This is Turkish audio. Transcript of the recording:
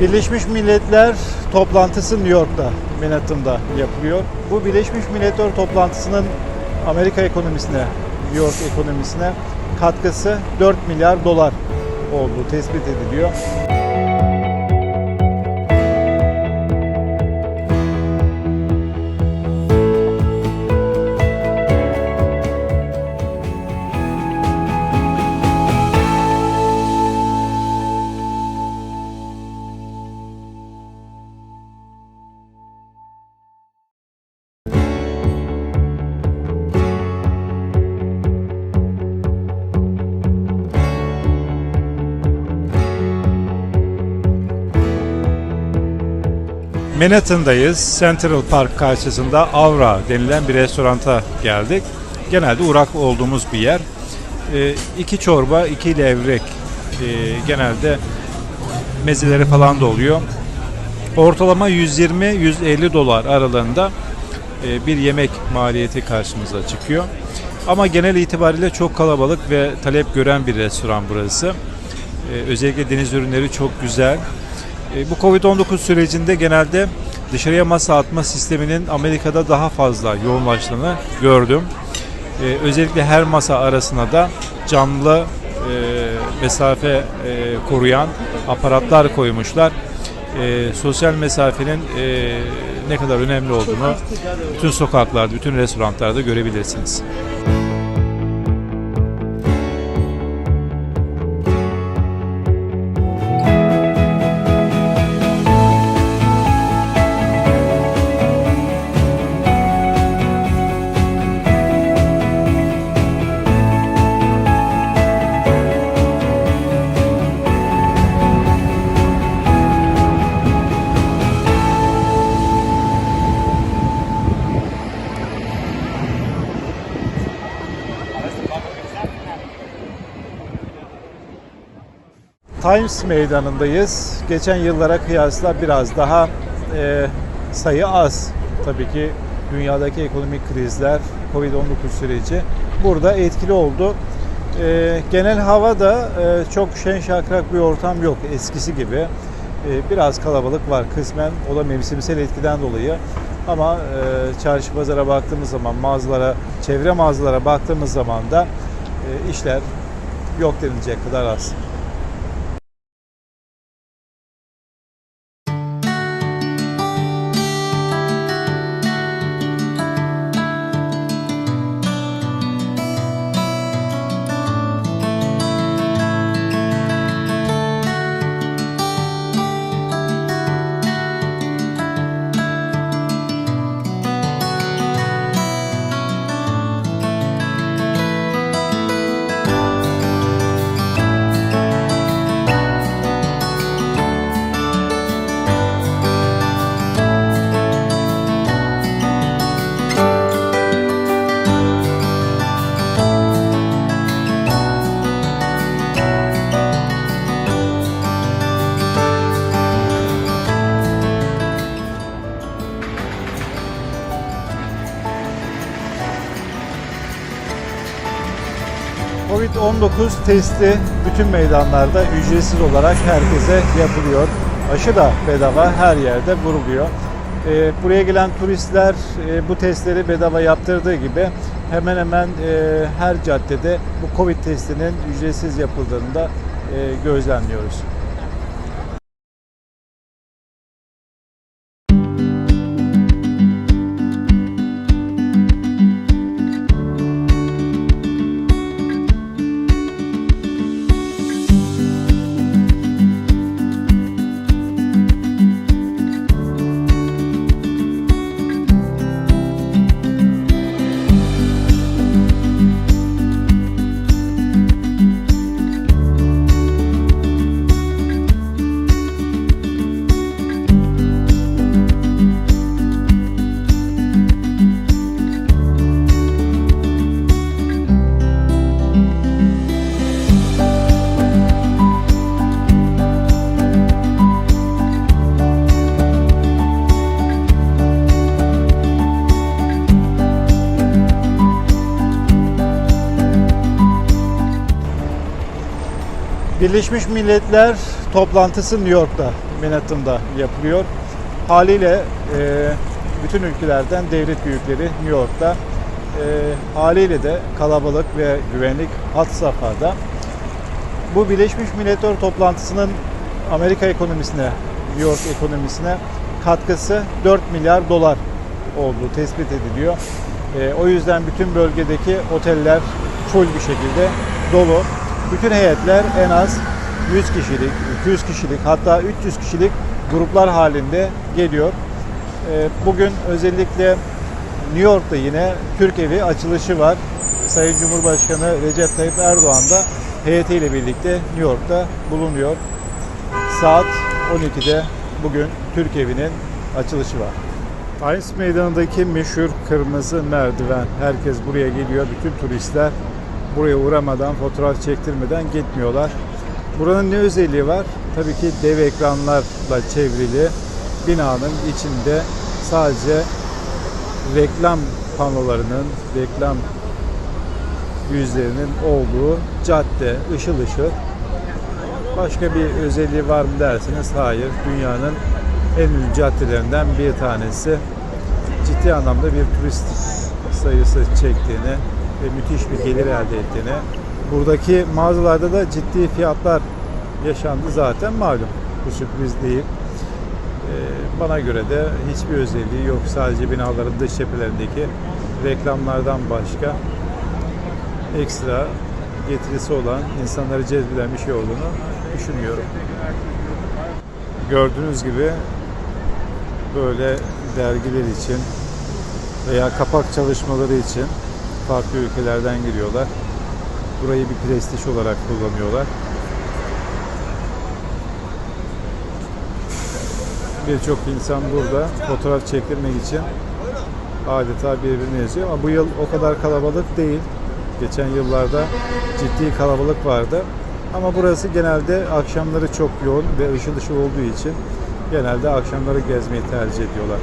Birleşmiş Milletler toplantısı New York'ta, Manhattan'da yapılıyor. Bu Birleşmiş Milletler toplantısının Amerika ekonomisine, New York ekonomisine katkısı 4 milyar dolar olduğu tespit ediliyor. Manhattan'dayız. Central Park karşısında Avra denilen bir restoranta geldik. Genelde uğrak olduğumuz bir yer. Ee, iki çorba, iki levrek. Ee, genelde mezeleri falan da oluyor. Ortalama 120-150 dolar aralığında e, bir yemek maliyeti karşımıza çıkıyor. Ama genel itibariyle çok kalabalık ve talep gören bir restoran burası. Ee, özellikle deniz ürünleri çok güzel. E, Bu Covid-19 sürecinde genelde dışarıya masa atma sisteminin Amerika'da daha fazla yoğunlaştığını gördüm. E, özellikle her masa arasına da camlı e, mesafe koruyan aparatlar koymuşlar. Sosyal mesafenin ne kadar önemli olduğunu bütün sokaklarda, bütün restoranlarda görebilirsiniz. Times Meydanı'ndayız. Geçen yıllara kıyasla biraz daha e, sayı az. Tabii ki dünyadaki ekonomik krizler, Covid-19 süreci burada etkili oldu. E, genel hava da e, çok şen şakrak bir ortam yok eskisi gibi. E, biraz kalabalık var kısmen. O da mevsimsel etkiden dolayı. Ama e, çarşı pazara baktığımız zaman, mağazalara, çevre mağazalara baktığımız zaman da e, işler yok denilecek kadar az. Covid-19 testi bütün meydanlarda ücretsiz olarak herkese yapılıyor. Aşı da bedava her yerde vuruluyor. Ee, buraya gelen turistler e, bu testleri bedava yaptırdığı gibi hemen hemen e, her caddede bu Covid testinin ücretsiz yapıldığını da e, gözlemliyoruz. Birleşmiş Milletler toplantısı New York'ta, Manhattan'da yapılıyor. Haliyle e, bütün ülkelerden devlet büyükleri New York'ta. E, haliyle de kalabalık ve güvenlik had safhada. Bu Birleşmiş Milletler toplantısının Amerika ekonomisine, New York ekonomisine katkısı 4 milyar dolar olduğu tespit ediliyor. E, o yüzden bütün bölgedeki oteller full bir şekilde dolu. Bütün heyetler en az 100 kişilik, 200 kişilik hatta 300 kişilik gruplar halinde geliyor. E, bugün özellikle New York'ta yine Türk Evi açılışı var. Sayın Cumhurbaşkanı Recep Tayyip Erdoğan da heyetiyle birlikte New York'ta bulunuyor. Saat 12'de bugün Türk Evi'nin açılışı var. Times Meydanı'ndaki meşhur kırmızı merdiven. Herkes buraya geliyor. Bütün turistler buraya uğramadan, fotoğraf çektirmeden gitmiyorlar. Buranın ne özelliği var? Tabii ki dev ekranlarla çevrili binanın içinde sadece reklam panolarının, reklam yüzlerinin olduğu cadde, ışıl ışıl. Başka bir özelliği var mı derseniz hayır. Dünyanın en ünlü caddelerinden bir tanesi. Ciddi anlamda bir turist sayısı çektiğini müthiş bir gelir elde ettiğini. Buradaki mağazalarda da ciddi fiyatlar yaşandı zaten malum. Bu sürpriz değil. Ee, Bana göre de hiçbir özelliği yok. Sadece binaların dış cephelerindeki reklamlardan başka ekstra getirisi olan, insanları cezbeden bir şey olduğunu düşünüyorum. Gördüğünüz gibi böyle dergiler için veya kapak çalışmaları için farklı ülkelerden giriyorlar. Burayı bir prestij olarak kullanıyorlar. Birçok insan burada fotoğraf çektirmek için adeta birbirini yazıyor. Ama bu yıl o kadar kalabalık değil. Geçen yıllarda ciddi kalabalık vardı. Ama burası genelde akşamları çok yoğun ve ışıl ışıl olduğu için genelde akşamları gezmeyi tercih ediyorlar.